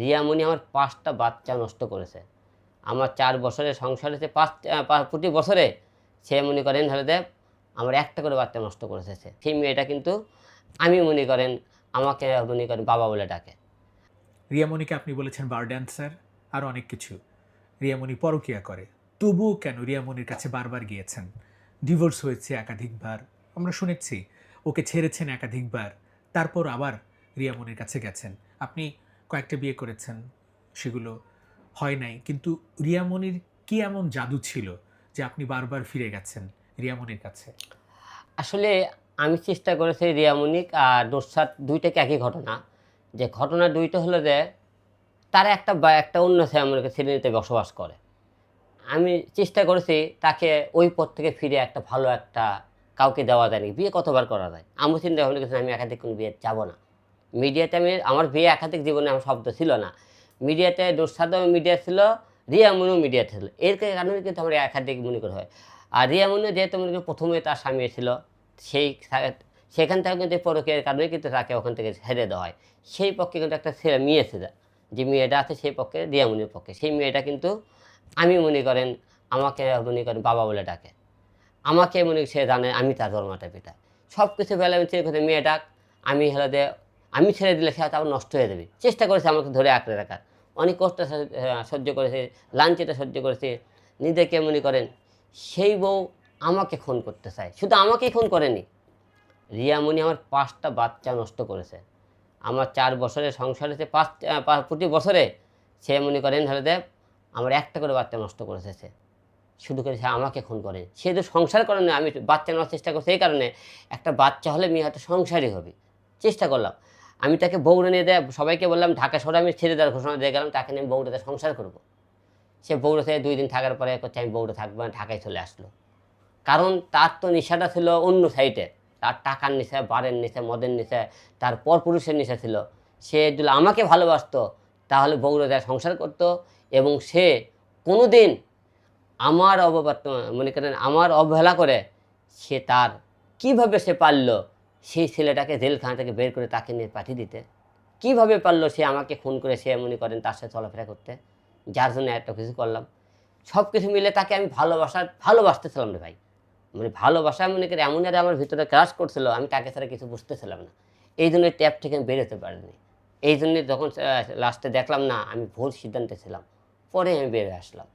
রিয়ামণি আমার পাঁচটা বাচ্চা নষ্ট করেছে। আমার চার বছরের সংসারে সে পাঁচ প্রতি বছরে সে মনে করেন হলে আমার একটা করে বাচ্চা নষ্ট করেছে সে। সেই মেয়েটা কিন্তু আমি মনে করেন, আমাকে মনে করেন বাবা বলে ডাকে। রিয়ামণিকে আপনি বলেছেন বার ড্যান্সার আর অনেক কিছু। রিয়ামণি পরকিয়া করে। তবুও কেন রিয়ামণির কাছে বারবার গিয়েছেন? ডিভোর্স হয়েছে একাধিকবার। আমরা শুনেছি, ওকে ছেড়েছেন একাধিকবার। তারপর আবার রিয়ামণির কাছে গেছেন। আপনি কয়েকটা বিয়ে করেছেন, সেগুলো হয় নাই। কিন্তু রিয়ামণির কি এমন জাদু ছিল যে আপনি বারবার ফিরে গেছেন রিয়ামণির কাছে? আসলে আমি চেষ্টা করেছি রিয়ামনিক আর দোসাদ দুইটাকে একই ঘটনা। যে ঘটনা দুইটা হলো যে, তারা একটা বা একটা অন্য ফ্যামিলিকে শ্রেণীতে বসবাস করে। আমি চেষ্টা করেছি তাকে ওই পথ থেকে ফিরে একটা ভালো একটা কাউকে দেওয়া যায় নাকি, বিয়ে কতবার করা যায়? আমি চিন্তা ভাবনা আমি একাধিক কোনো বিয়ে যাব না। মিডিয়াতে আমি, আমার বিয়ে একাধিক জীবনে আমার শব্দ ছিল না। মিডিয়াতে দোসাদও মিডিয়া ছিল রিয়ামনিও মিডিয়া ছিল। এর কারণে কিন্তু আমার একাধিক মনে করা হয়। আর রিয়ামনি যেহেতু মনে করি প্রথমে তার স্বামী ছিল, সেই সেখান থেকে কিন্তু পরকের কারণে কিন্তু তাকে ওখান থেকে ছেড়ে দেওয়া হয়। সেই পক্ষে কিন্তু একটা ছেলে, মেয়ে ছিল। যে মেয়েটা আছে সেই পক্ষে রিয়ামনির পক্ষে। সেই মেয়েটা কিন্তু আমি মনে করেন, আমাকে মনে করেন বাবা বলে ডাকে। আমাকে মনে সে জানে আমি তার জন্মাটা পিতা। সব কিছু বেলা আমি ছেড়ে কথা মেয়ে ডাক। আমি হলে আমি ছেড়ে দিলে সে হয়তো আবার নষ্ট হয়ে যাবে। চেষ্টা করেছে আমাকে ধরে আঁকড়ে রাখার। অনেক কষ্ট সহ্য করেছে লাঞ্চিটা সহ্য করেছে। নিজেকে মনে করেন? সেই বউ আমাকে খুন করতে চায়। শুধু আমাকেই খুন করেনি। রিয়ামণি আমার পাঁচটা বাচ্চা নষ্ট করেছে। আমার চার বছরের সংসারে সে পাঁচ প্রতি বছরে সে মনে করেন হলে দেব, আমার একটা করে বাচ্চা নষ্ট করেছে সে। শুধু করে সে আমাকে খুন করে সে তো সংসার করে না, আমি বাচ্চা নেওয়ার চেষ্টা করছি। এই কারণে একটা বাচ্চা হলে মেয়ে হয়তো সংসারই হবে। চেষ্টা করলাম। আমি তাকে বউরে নিয়ে দেয় সবাইকে বললাম, ঢাকা শহরে আমি ছেড়ে দেওয়ার ঘোষণা দিয়ে গেলাম, তাকে নিয়ে বউটাতে সংসার করব। সে বউরে থেকে দুই দিন থাকার পরে করছে আমি বউরে থাকব না, ঢাকায় চলে আসলো। কারণ তার তো নেশাটা ছিল অন্য সাইডে তার টাকার নেশা বারের নেশা, মদের নেশা, তার পরপুরুষের নেশা ছিল। সে যদি আমাকে ভালোবাসতো, তাহলে বউরে দেয় সংসার করতো এবং সে কোনো দিন আমার অববাদ মনে করেন, আমার অবহেলা করে সে তার কীভাবে সে পারল সেই ছেলেটাকে জেলখানা থেকে বের করে তাকে নিয়ে পাঠিয়ে দিতে। কীভাবে পারল সে আমাকে খুন করে সে মনে করেন তার সাথে চলাফেরা করতে? যার জন্য একটা কিছু করলাম। সব কিছু মিলে তাকে আমি ভালোবাসা, ভালোবাসতেছিলাম রে ভাই। মানে ভালোবাসা মনে করি এমন আমার ভিতরে ক্রাশ করছিল, আমি তাকে ছাড়া কিছু বুঝতেছিলাম না। এই জন্য ট্যাপ থেকে আমি বেরোতে পারিনি। এই জন্যে যখন লাস্টে দেখলাম না, আমি ভুল সিদ্ধান্তে ছিলাম। পরে আমি বেরিয়ে আসলাম।